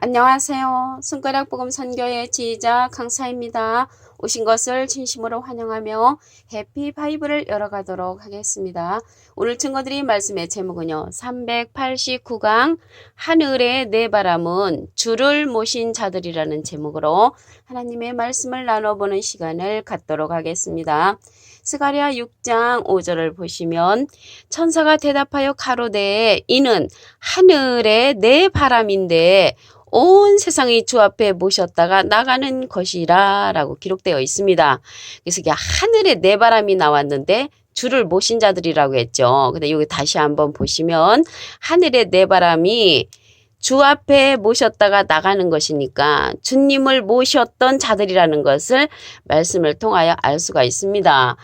안녕하세요. 손가락 복음 선교의 지휘자 강사입니다. 오신 것을 진심으로 환영하며 해피 바이블을 열어가도록 하겠습니다. 오늘 증거드린 말씀의 제목은요. 389강 하늘의 내 바람은 주를 모신 자들이라는 제목으로 하나님의 말씀을 나눠보는 시간을 갖도록 하겠습니다. 스가랴 6장 5절을 보시면 천사가 대답하여 가로되 이는 하늘의 내 바람인데 온 세상이 주 앞에 모셨다가 나가는 것이라 라고 기록되어 있습니다. 그래서 이게 하늘에 내 바람이 나왔는데 주를 모신 자들이라고 했죠. 근데 여기 다시 한번 보시면 하늘에 내 바람이 주 앞에 모셨다가 나가는 것이니까 주님을 모셨던 자들이라는 것을 말씀을 통하여 알 수가 있습니다.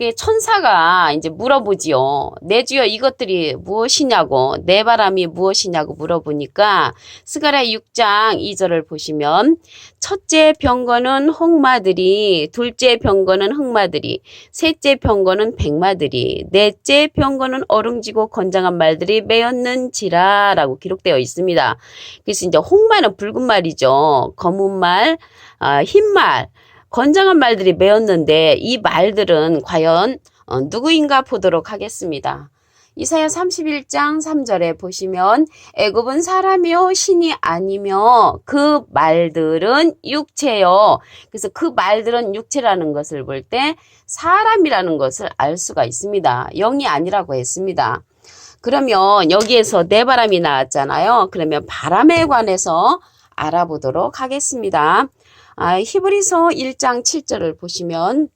그 천사가 이제 물어보지요. 내 주여 이것들이 무엇이냐고 내 바람이 무엇이냐고 물어보니까 스가랴 6장 2절을 보시면 첫째 병거는 홍마들이 둘째 병거는 흑마들이 셋째 병거는 백마들이 넷째 병거는 어릉지고 건장한 말들이 매었는지라라고 기록되어 있습니다. 그래서 이제 홍마는 붉은 말이죠. 검은 말, 아, 흰 말, 건장한 말들이 매었는데 이 말들은 과연 어, 누구인가 보도록 하겠습니다. 이사야 31장 3절에 보시면 애굽은 사람이요 신이 아니며 그 말들은 육체요. 그래서 그 말들은 육체라는 것을 볼 때 사람이라는 것을 알 수가 있습니다. 영이 아니라고 했습니다. 그러면 여기에서 내 바람이 나왔잖아요. 그러면 바람에 관해서 알아보도록 하겠습니다. 아, 히브리서 1장 7절을 보시면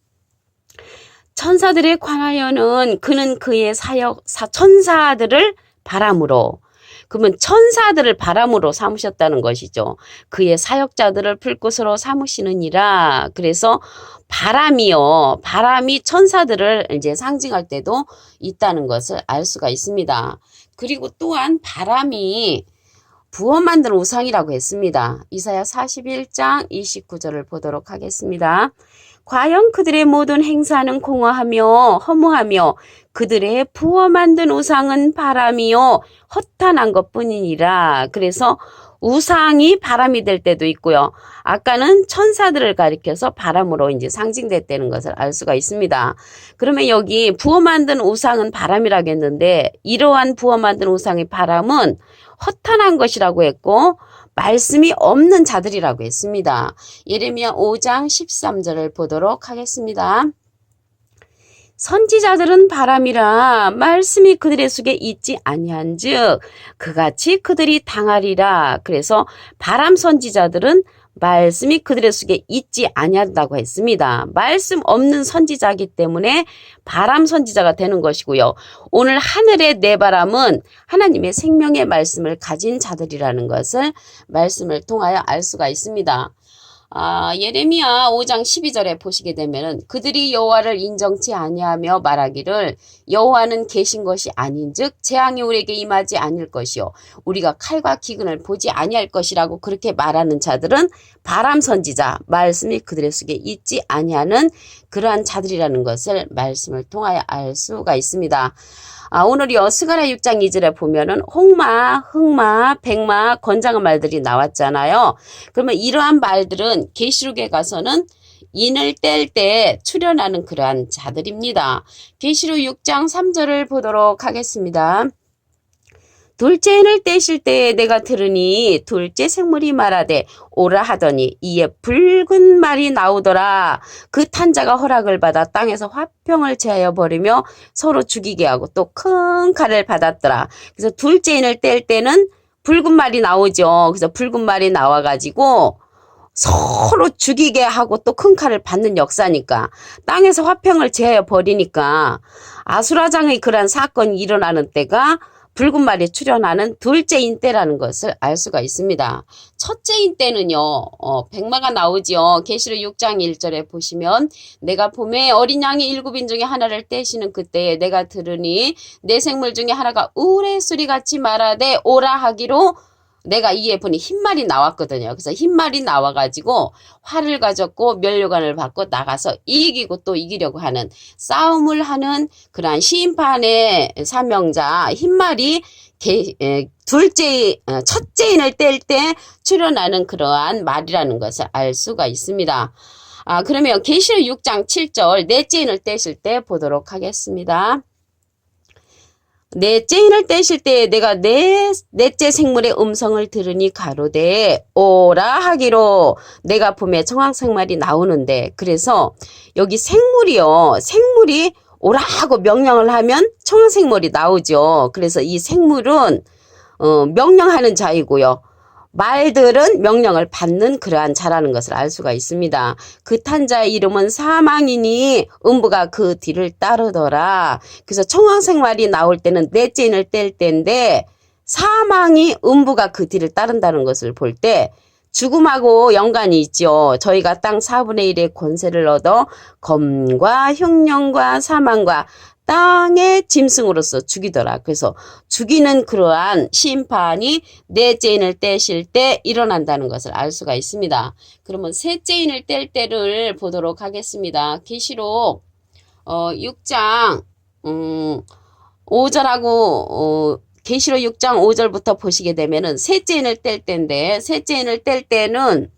천사들에 관하여는 그는 그의 사역 사 천사들을 바람으로 그러면 천사들을 바람으로 삼으셨다는 것이죠. 그의 사역자들을 불꽃으로 삼으시느니라. 그래서 바람이요. 바람이 천사들을 이제 상징할 때도 있다는 것을 알 수가 있습니다. 그리고 또한 바람이 부어 만든 우상이라고 했습니다. 이사야 41장 29절을 보도록 하겠습니다. 과연 그들의 모든 행사는 공허하며 허무하며 그들의 부어 만든 우상은 바람이요 허탄한 것뿐이니라. 그래서 우상이 바람이 될 때도 있고요. 아까는 천사들을 가리켜서 바람으로 이제 상징됐다는 것을 알 수가 있습니다. 그러면 여기 부어 만든 우상은 바람이라고 했는데 이러한 부어 만든 우상의 바람은 허탄한 것이라고 했고 말씀이 없는 자들이라고 했습니다. 예레미야 5장 13절을 보도록 하겠습니다. 선지자들은 바람이라 말씀이 그들의 속에 있지 아니한즉 그같이 그들이 당하리라. 그래서 바람 선지자들은 말씀이 그들의 속에 있지 아니한다고 했습니다. 말씀 없는 선지자이기 때문에 바람 선지자가 되는 것이고요. 오늘 하늘의 내 바람은 하나님의 생명의 말씀을 가진 자들이라는 것을 말씀을 통하여 알 수가 있습니다. 아, 예레미야 5장 12절에 보시게 되면은 그들이 여호와를 인정치 아니하며 말하기를 여호와는 계신 것이 아닌즉 재앙이 우리에게 임하지 아닐 것이요. 우리가 칼과 기근을 보지 아니할 것이라고 그렇게 말하는 자들은 바람 선지자 말씀이 그들의 속에 있지 아니하는 그러한 자들이라는 것을 말씀을 통하여 알 수가 있습니다. 아, 오늘이요, 스가랴 6장 2절에 보면은 홍마, 흑마, 백마, 건장한 말들이 나왔잖아요. 그러면 이러한 말들은 계시록에 가서는 인을 뗄 때 출현하는 그러한 자들입니다. 계시록 6장 3절을 보도록 하겠습니다. 둘째 인을 떼실 때에 내가 들으니 둘째 생물이 말하되 오라 하더니 이에 붉은 말이 나오더라. 그 탄자가 허락을 받아 땅에서 화평을 제하여 버리며 서로 죽이게 하고 또 큰 칼을 받았더라. 그래서 둘째 인을 뗄 때는 붉은 말이 나오죠. 그래서 붉은 말이 나와가지고 서로 죽이게 하고 또 큰 칼을 받는 역사니까 땅에서 화평을 제하여 버리니까 아수라장의 그러한 사건이 일어나는 때가 붉은 말이 출현하는 둘째인 때라는 것을 알 수가 있습니다. 첫째인 때는요, 어, 백마가 나오지요. 계시록 6장 1절에 보시면 내가 봄에 어린 양의 일곱인 중에 하나를 떼시는 그때에 내가 들으니 내 생물 중에 하나가 우레 소리 같이 말하되 오라 하기로 내가 이에 보니 흰말이 나왔거든요. 그래서 흰말이 나와가지고 활을 가졌고 면류관을 받고 나가서 이기고 또 이기려고 하는 싸움을 하는 그러한 심판의 사명자 흰말이 개, 에, 둘째, 어, 첫째 인을 뗄 때 출현하는 그러한 말이라는 것을 알 수가 있습니다. 아, 그러면 계시록 6장 7절 넷째 인을 떼실 때 보도록 하겠습니다. 넷째 인을 떼실 때 내가 내 넷째 생물의 음성을 들으니 가로되 오라 하기로 내가 봄에 청황생말이 나오는데 그래서 여기 생물이요 생물이 오라 하고 명령을 하면 청황생물이 나오죠. 그래서 이 생물은 어, 명령하는 자이고요. 말들은 명령을 받는 그러한 자라는 것을 알 수가 있습니다. 그 탄자의 이름은 사망이니 음부가 그 뒤를 따르더라. 그래서 청황생활이 나올 때는 넷째 인을 뗄 때인데 사망이 음부가 그 뒤를 따른다는 것을 볼 때 죽음하고 연관이 있죠. 저희가 땅 4분의 1의 권세를 얻어 검과 흉령과 사망과 땅의 짐승으로서 죽이더라. 그래서 죽이는 그러한 심판이 넷째 인을 떼실 때 일어난다는 것을 알 수가 있습니다. 그러면 셋째 인을 뗄 때를 보도록 하겠습니다. 계시록 어 6장 음 5절하고 어 계시록 6장 5절부터 보시게 되면은 셋째 인을 뗄 때인데 셋째 인을 뗄 때는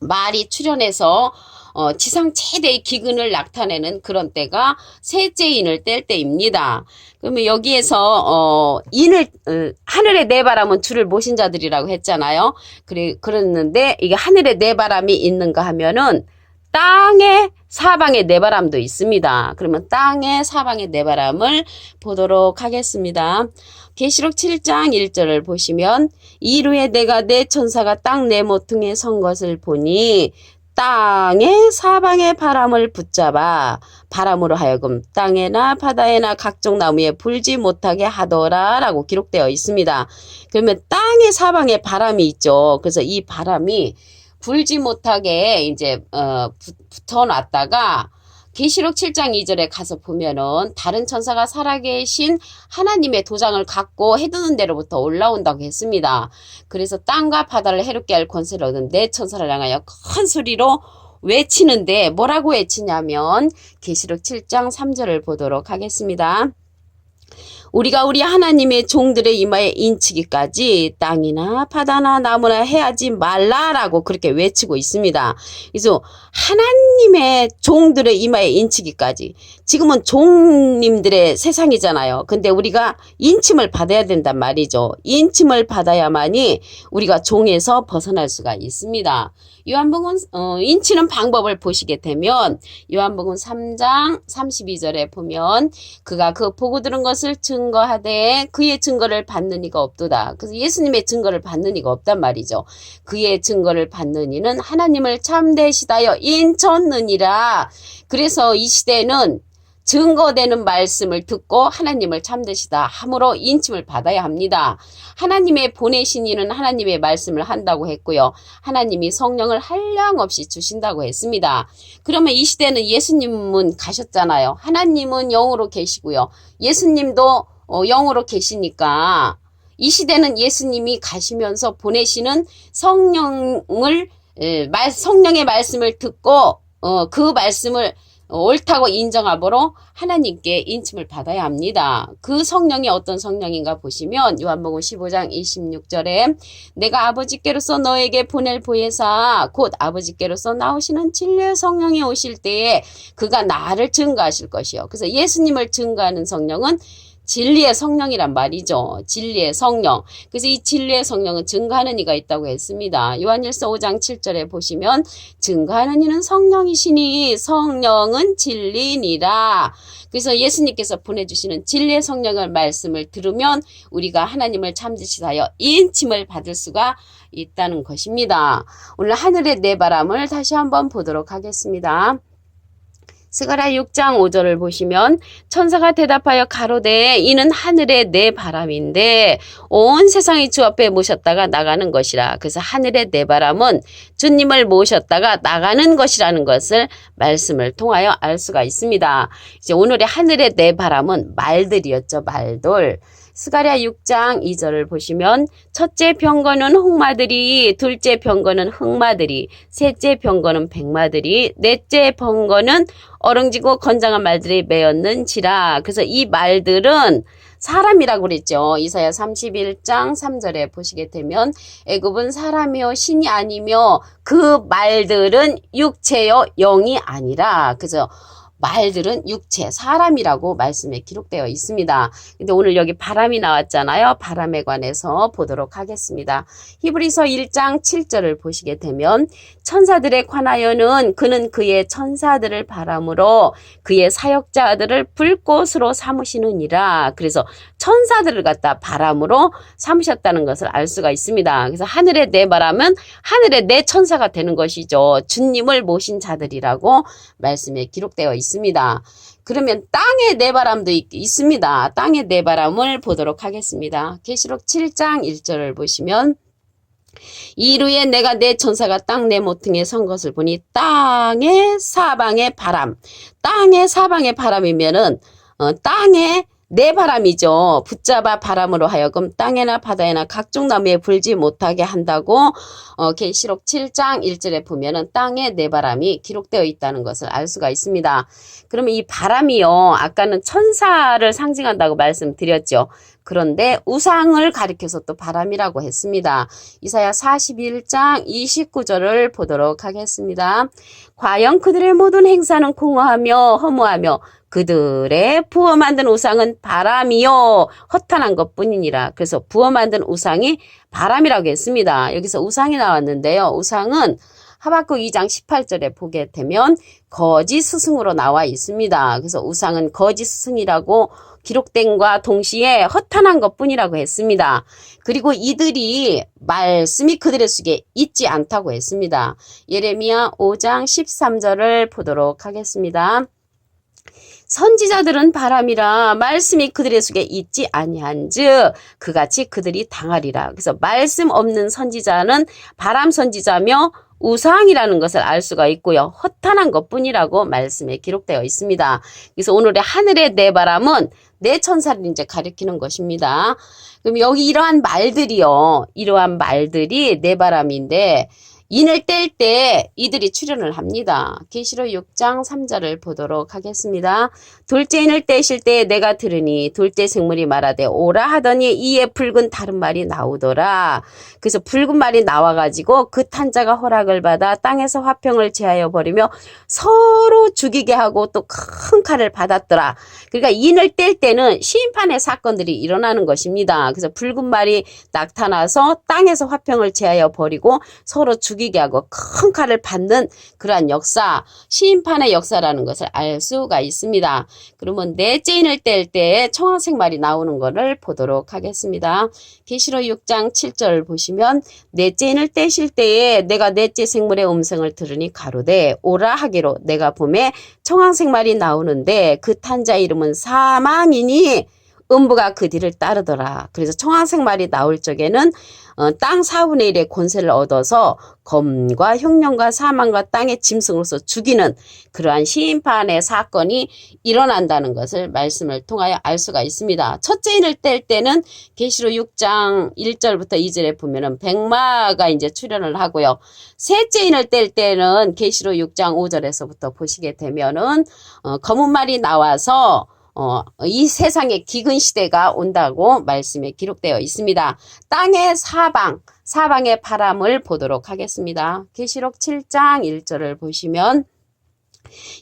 말이 출현해서 어, 지상 최대의 기근을 나타내는 그런 때가 셋째 인을 뗄 때입니다. 그러면 여기에서 어, 인을 어, 하늘의 네 바람은 주를 모신 자들이라고 했잖아요. 그래 그랬는데 이게 하늘의 네 바람이 있는가 하면은 땅의 사방의 네 바람도 있습니다. 그러면 땅의 사방의 네 바람을 보도록 하겠습니다. 계시록 7장 1절을 보시면 이루에 내가 내 천사가 땅 내 모퉁이에 선 것을 보니 땅의 사방의 바람을 붙잡아 바람으로 하여금 땅에나 바다에나 각종 나무에 불지 못하게 하더라 라고 기록되어 있습니다. 그러면 땅의 사방에 바람이 있죠. 그래서 이 바람이 불지 못하게 이제 어, 붙어 놨다가 계시록 7장 2절에 가서 보면은 다른 천사가 살아계신 하나님의 도장을 갖고 해두는 데로부터 올라온다고 했습니다. 그래서 땅과 바다를 해롭게 할 권세를 얻은 내 천사를 향하여 큰 소리로 외치는데 뭐라고 외치냐면 계시록 7장 3절을 보도록 하겠습니다. 우리가 우리 하나님의 종들의 이마에 인치기까지 땅이나 바다나 나무나 해하지 말라라고 그렇게 외치고 있습니다. 그래서 하나님의 종들의 이마에 인치기까지 지금은 종님들의 세상이잖아요. 근데 우리가 인침을 받아야 된단 말이죠. 인침을 받아야만이 우리가 종에서 벗어날 수가 있습니다. 요한복음 어, 인치는 방법을 보시게 되면 요한복음 3장 32절에 보면 그가 그 보고 들은 것을 증 거하되 그의 증거를 받는 이가 없도다. 그래서 예수님의 증거를 받는 이가 없단 말이죠. 그의 증거를 받는 이는 하나님을 참되시다여 인쳤느니라. 그래서 이 시대는 증거되는 말씀을 듣고 하나님을 참되시다 함으로 인침을 받아야 합니다. 하나님의 보내신 이는 하나님의 말씀을 한다고 했고요. 하나님이 성령을 한량없이 주신다고 했습니다. 그러면 이 시대는 예수님은 가셨잖아요. 하나님은 영으로 계시고요. 예수님도 어, 영으로 계시니까 이 시대는 예수님이 가시면서 보내시는 성령을 에, 말, 성령의 말씀을 듣고 어, 그 말씀을 옳다고 인정함으로 하나님께 인침을 받아야 합니다. 그 성령이 어떤 성령인가 보시면 요한복음 15장 26절에 내가 아버지께로서 너에게 보낼 보혜사 곧 아버지께로서 나오시는 진리의 성령이 오실 때에 그가 나를 증거하실 것이요. 그래서 예수님을 증거하는 성령은 진리의 성령이란 말이죠. 진리의 성령. 그래서 이 진리의 성령은 증거하는 이가 있다고 했습니다. 요한일서 5장 7절에 보시면 증거하는 이는 성령이시니 성령은 진리니라. 그래서 예수님께서 보내주시는 진리의 성령을 말씀을 들으면 우리가 하나님을 참듯이하여 인침을 받을 수가 있다는 것입니다. 오늘 하늘의 내 바람을 다시 한번 보도록 하겠습니다. 스가랴 6장 5절을 보시면 천사가 대답하여 가로되 이는 하늘의 내 바람인데 온 세상이 주 앞에 모셨다가 나가는 것이라. 그래서 하늘의 내 바람은 주님을 모셨다가 나가는 것이라는 것을 말씀을 통하여 알 수가 있습니다. 이제 오늘의 하늘의 내 바람은 말들이었죠. 말들. 스가랴 6장 2절을 보시면 첫째 병거는 홍마들이 둘째 병거는 흑마들이 셋째 병거는 백마들이 넷째 병거는 어릉지고 건장한 말들이 매었는지라 그래서 이 말들은 사람이라고 그랬죠. 이사야 31장 3절에 보시게 되면 애굽은 사람이요 신이 아니며 그 말들은 육체요 영이 아니라 그죠? 말들은 육체, 사람이라고 말씀에 기록되어 있습니다. 근데 오늘 여기 바람이 나왔잖아요. 바람에 관해서 보도록 하겠습니다. 히브리서 1장 7절을 보시게 되면 천사들에 관하여는 그는 그의 천사들을 바람으로 그의 사역자들을 불꽃으로 삼으시느니라. 그래서 천사들을 갖다 바람으로 삼으셨다는 것을 알 수가 있습니다. 그래서 하늘에 내 바람은 하늘에 내 천사가 되는 것이죠. 주님을 모신 자들이라고 말씀에 기록되어 있습니다. 그러면 땅에 내 바람도 있, 있습니다. 땅에 내 바람을 보도록 하겠습니다. 계시록 7장 1절을 보시면 이루에 내가 내 천사가 땅 내 모퉁이에 선 것을 보니 땅의 사방의 바람, 땅의 사방의 바람이면은 어, 땅에 내 바람이죠. 붙잡아 바람으로 하여금 땅에나 바다에나 각종 나무에 불지 못하게 한다고 어, 계시록 7장 1절에 보면은 땅에 내 바람이 기록되어 있다는 것을 알 수가 있습니다. 그러면 이 바람이요. 아까는 천사를 상징한다고 말씀드렸죠. 그런데 우상을 가리켜서 또 바람이라고 했습니다. 이사야 41장 29절을 보도록 하겠습니다. 과연 그들의 모든 행사는 공허하며 허무하며 그들의 부어 만든 우상은 바람이요 허탄한 것뿐이니라. 그래서 부어 만든 우상이 바람이라고 했습니다. 여기서 우상이 나왔는데요. 우상은 하박국 2장 18절에 보게 되면 거짓 스승으로 나와 있습니다. 그래서 우상은 거짓 스승이라고 기록된과 동시에 허탄한 것뿐이라고 했습니다. 그리고 이들이 말씀이 그들의 속에 있지 않다고 했습니다. 예레미야 5장 13절을 보도록 하겠습니다. 선지자들은 바람이라 말씀이 그들의 속에 있지 아니한즉 그같이 그들이 당하리라. 그래서 말씀 없는 선지자는 바람 선지자며 우상이라는 것을 알 수가 있고요. 허탄한 것뿐이라고 말씀에 기록되어 있습니다. 그래서 오늘의 하늘의 내 바람은 내 천사를 이제 가리키는 것입니다. 그럼 여기 이러한 말들이요. 이러한 말들이 내 바람인데 인을 뗄 때 이들이 출현을 합니다. 계시록 6장 3절을 보도록 하겠습니다. 둘째 인을 떼실 때 내가 들으니 둘째 생물이 말하되 오라 하더니 이에 붉은 다른 말이 나오더라. 그래서 붉은 말이 나와가지고 그 탄자가 허락을 받아 땅에서 화평을 제하여 버리며 서로 죽이게 하고 또 큰 칼을 받았더라. 그러니까 인을 뗄 때는 심판의 사건들이 일어나는 것입니다. 그래서 붉은 말이 나타나서 땅에서 화평을 제하여 버리고 서로 죽 이게 하고 큰 칼을 받는 그러한 역사, 심판의 역사라는 것을 알 수가 있습니다. 그러면 넷째 인을 뗄때 청황색 말이 나오는 것을 보도록 하겠습니다. 계시록 6장 7절 보시면 넷째 인을 떼실 때에 내가 넷째 생물의 음성을 들으니 가로되 오라 하기로 내가 봄에 청황색 말이 나오는데 그 탄자 이름은 사망이니 음부가 그 뒤를 따르더라. 그래서 청황색 말이 나올 적에는 어, 땅 4분의 1의 권세를 얻어서 검과 흉년과 사망과 땅의 짐승으로서 죽이는 그러한 심판의 사건이 일어난다는 것을 말씀을 통하여 알 수가 있습니다. 첫째 인을 뗄 때는 계시록 6장 1절부터 2절에 보면은 백마가 이제 출현을 하고요. 셋째 인을 뗄 때는 계시록 6장 5절에서부터 보시게 되면은 어, 검은 말이 나와서 어, 이 세상에 기근 시대가 온다고 말씀에 기록되어 있습니다. 땅의 사방, 사방의 바람을 보도록 하겠습니다. 계시록 7장 1절을 보시면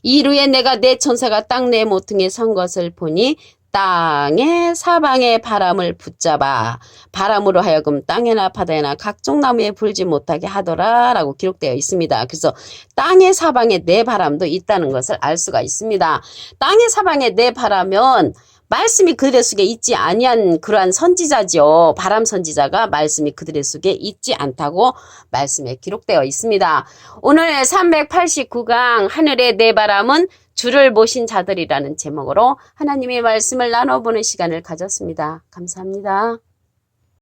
이루에 내가 내 천사가 땅 내 모퉁이에 선 것을 보니 땅의 사방의 바람을 붙잡아 바람으로 하여금 땅에나 바다에나 각종 나무에 불지 못하게 하더라 라고 기록되어 있습니다. 그래서 땅의 사방에 내 바람도 있다는 것을 알 수가 있습니다. 땅의 사방에 내 바라면 말씀이 그들의 속에 있지 아니한 그러한 선지자죠. 바람 선지자가 말씀이 그들의 속에 있지 않다고 말씀에 기록되어 있습니다. 오늘 389강 하늘의 내 바람은 주를 모신 자들이라는 제목으로 하나님의 말씀을 나눠보는 시간을 가졌습니다. 감사합니다.